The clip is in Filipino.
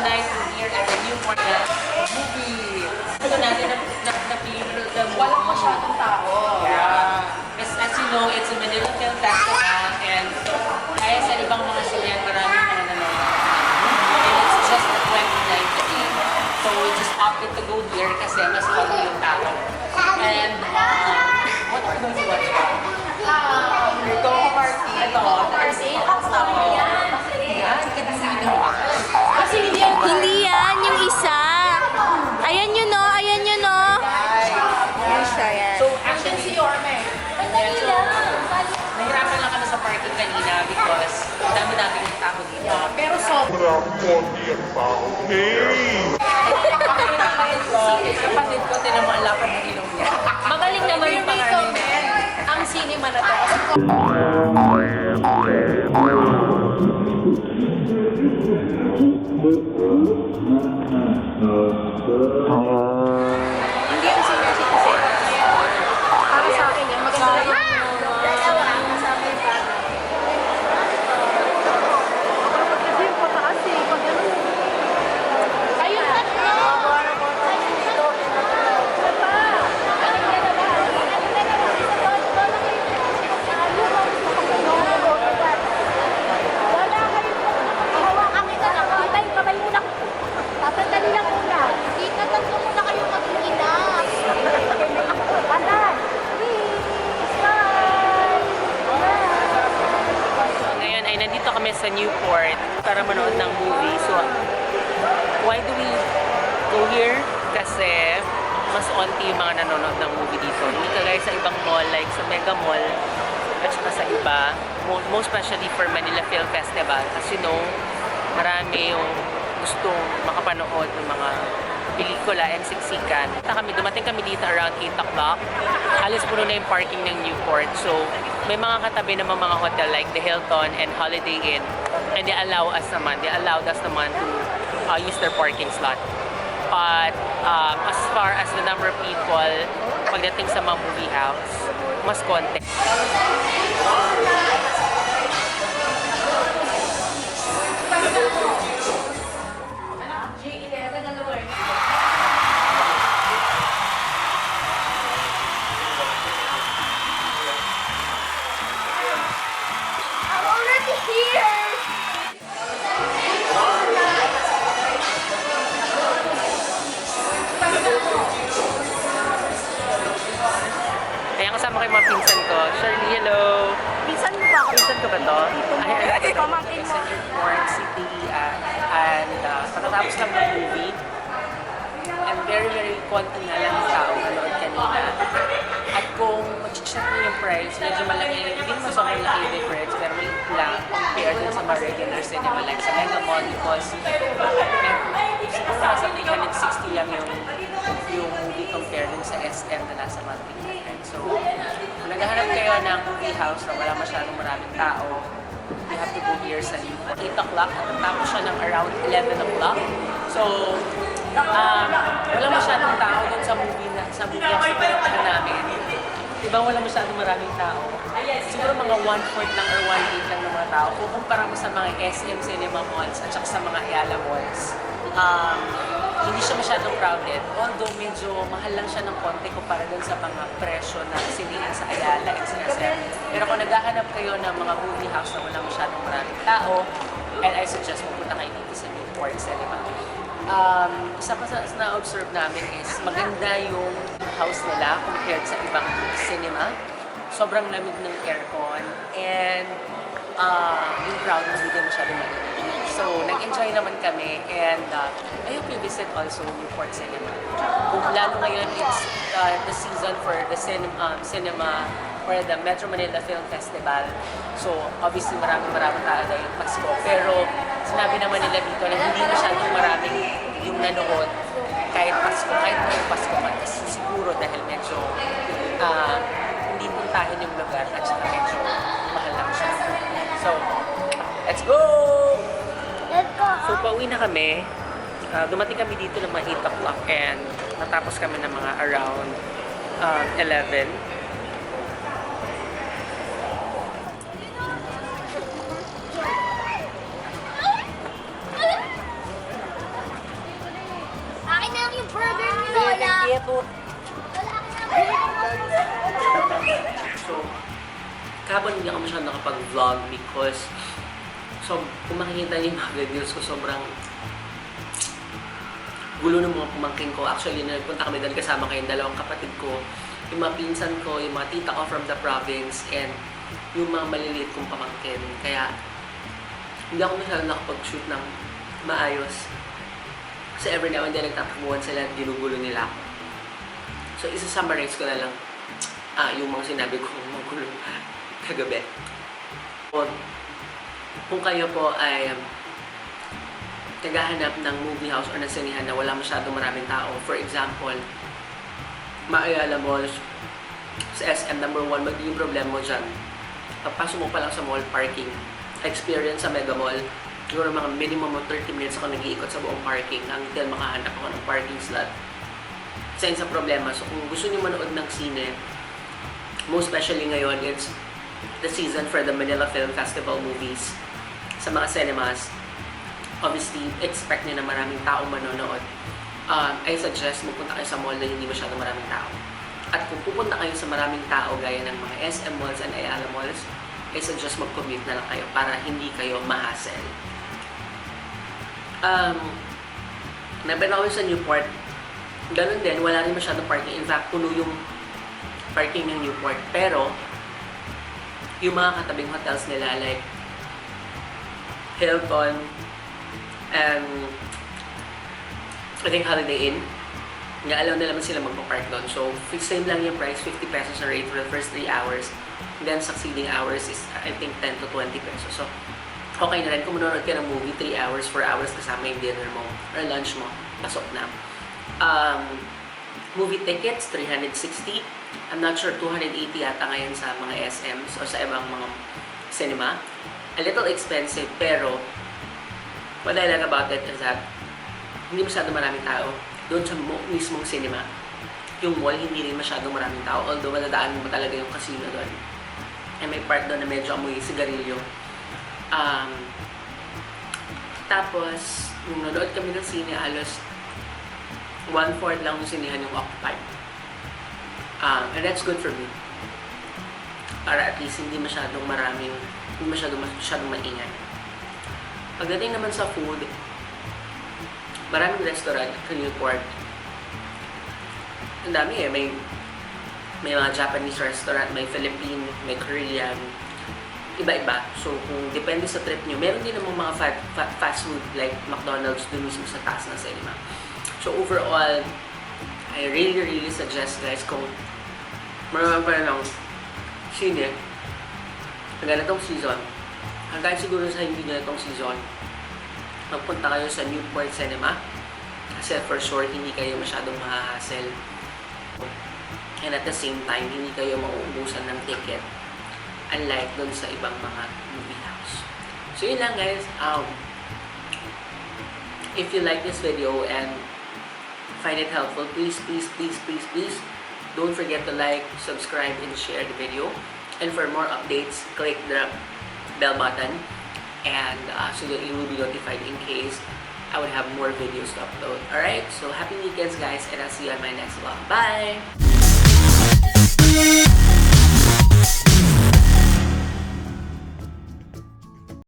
tonight, we're here at the Newport movie. Ito natin na, na, na the Walang masyadong tao. Yeah. As, as you know, it's a Manila Film Festival and kaya sa ibang mga silyan, maraming mga nanonood. And it's just the 29th day. So we just opted to go here kasi mas konti yung tao. And uh, what are we going to watch? Um, Go party. Ito, Party? Ang yan. Kasi hindi yan. Yung isa. Ayan yun no, ayan yun no. Yan siya, yan. So Action actually, si Yorme. Ayan, so, nahirapan lang kami sa parking kanina because ang dami-dami yung tao dito. Pero so, Kapatid ko, tinan mo ang lapad ng ilong niya. Magaling naman yung pangalan ang cinema na to. Ng movie. So why do we go here? Kasi mas onti yung mga nanonood ng movie dito. Hindi kagaya sa ibang mall like sa Mega Mall at saka sa iba. Mo- Most especially for Manila Film Festival. As you know, marami yung gustong makapanood ng mga pelikula and siksikan. Punta kami, dumating kami dito around 8 o'clock. Alis puno na yung parking ng Newport. So, may mga katabi naman mga hotel like the Hilton and Holiday Inn. And they allow us naman, they allowed us naman to uh, use their parking slot. But um, as far as the number of people, pagdating sa mga movie house, mas konti. I'm Mo? Pinsan ko ba to? Pamangkin mo. Sa Newport City. uh, and uh, pagkatapos lang ng movie, and very, very konti na lang tao nanood kanina. At kung mag-check mo yung price, medyo malaki, hindi naman sobrang laki yung difference, pero may lang compared dun sa mga regular cinema like sa Mega Mall because eh, siguro nasa 360 lang yung yung movie compared dun sa SM na nasa 1 So, kung naghahanap kayo ng movie house na wala masyadong maraming tao, you have to go here sa Newport. 8 o'clock at tapos siya ng around 11 o'clock. So, um, wala masyadong tao dun sa movie na, sa movie house na pinuntahan namin. Diba wala masyadong maraming tao? Siguro mga one-fourth lang or one-eighth lang ng mga tao. Kung kumpara mo sa mga SM cinema malls at saka sa mga Ayala malls, um, hindi siya masyadong crowded. Although medyo mahal lang siya ng konti kumpara dun sa mga presyo na sinihan sa Ayala SM. Pero kung naghahanap kayo ng mga movie house na wala masyadong maraming tao, and I suggest pupunta kayo dito sa Newport Cinema. Um, isa pa sa na-observe namin is maganda yung house nila compared sa ibang cinema. Sobrang lamig ng aircon and uh, yung crowd hindi din masyado maliit. So, nag-enjoy naman kami and uh, I hope you visit also Newport Cinema. Kung lalo ngayon, it's uh, the season for the cin- um, cinema for the Metro Manila Film Festival. So, obviously, marami-marami tao na yung Pasko. Pero, sinabi naman nila dito na hindi masyadong maraming yung nanood kahit Pasko, kahit may Pasko man. Kasi siguro dahil medyo ah, hindi puntahin yung lugar at saka medyo mahal lang siya. So, let's go! So, pauwi na kami. Uh, dumating kami dito ng mga 8 o'clock and natapos kami ng mga around um, 11. Akin lang yung burger ni Lola. So, kahapon hindi ako masyadong nakapag-vlog because so, kung makikita niyo yung mga videos ko, sobrang gulo ng mga pumangkin ko. Actually, nagpunta kami doon kasama kayong dalawang kapatid ko, yung mga pinsan ko, yung mga tita ko from the province, and yung mga maliliit kong pamangkin. Kaya, hindi ako masyadong nakapag-shoot ng maayos. Kasi every now and then nagtatakbuhan sila at ginugulo nila ako. So, isa-summarize ko na lang ah, yung mga sinabi ko magulo kagabi. O, kung kayo po ay um, naghahanap ng movie house or ng sinihan na wala masyadong maraming tao, for example, Maayala Mall, sa SM number 1, magiging problema mo dyan. Pagpasok mo pa lang sa mall, parking. Experience sa Mega Mall, siguro mga minimum of 30 minutes ako nag-iikot sa buong parking until makahanap ako ng parking slot. Isa yun problema. So kung gusto niyo manood ng sine, most especially ngayon, it's the season for the Manila Film Festival movies sa mga cinemas. Obviously, expect niyo na maraming tao manonood. Um, I suggest magpunta kayo sa mall na hindi masyadong maraming tao. At kung pupunta kayo sa maraming tao gaya ng mga SM malls and Ayala malls, I suggest mag-commute na lang kayo para hindi kayo ma-hassle. Um, Naban ako sa Newport, ganun din, wala rin masyadong parking. In fact, puno yung parking ng Newport. Pero, yung mga katabing hotels nila like Hilton and I think Holiday Inn, nga alam na naman sila magpa-park doon. So, same lang yung price, 50 pesos na rate for the first 3 hours. Then, succeeding hours is, I think, 10 to 20 pesos. So, okay na rin kung manonood ka ng movie, 3 hours, 4 hours kasama yung dinner mo or lunch mo, pasok na. Um, movie tickets, 360. I'm not sure, 280 yata ngayon sa mga SMs o sa ibang mga cinema. A little expensive, pero what I like about it is that hindi masyado maraming tao. Doon sa mo, mismong cinema, yung mall, hindi rin masyadong maraming tao. Although, maladaan mo talaga yung casino doon. And may part doon na medyo amoy sigarilyo. Um, tapos, nung nanood kami ng sine, halos one-fourth lang yung sinihan yung occupied. Um, and that's good for me. Para at least hindi masyadong maraming, hindi masyadong, masyadong maingay. Pagdating naman sa food, maraming restaurant sa Newport. Ang dami eh. May, may mga Japanese restaurant, may Philippine, may Korean, iba-iba. So, kung depende sa trip nyo, meron din namang mga fa- fa- fast food like McDonald's dun mismo sa taas ng cinema. So, overall, I really, really suggest guys kung marami pa rin ng sine, ganitong season, hanggang siguro sa hindi ganitong season, magpunta kayo sa Newport Cinema. Kasi for sure hindi kayo masyadong mahahassle and at the same time hindi kayo mauubusan ng ticket. Unlike dun sa ibang mga movie house. So yun lang guys. Um, if you like this video and find it helpful please please please please please don't forget to like subscribe and share the video and for more updates click the bell button and uh, so that you will be notified in case I would have more videos to upload. Alright, so happy weekends guys and I'll see you on my next vlog. Bye!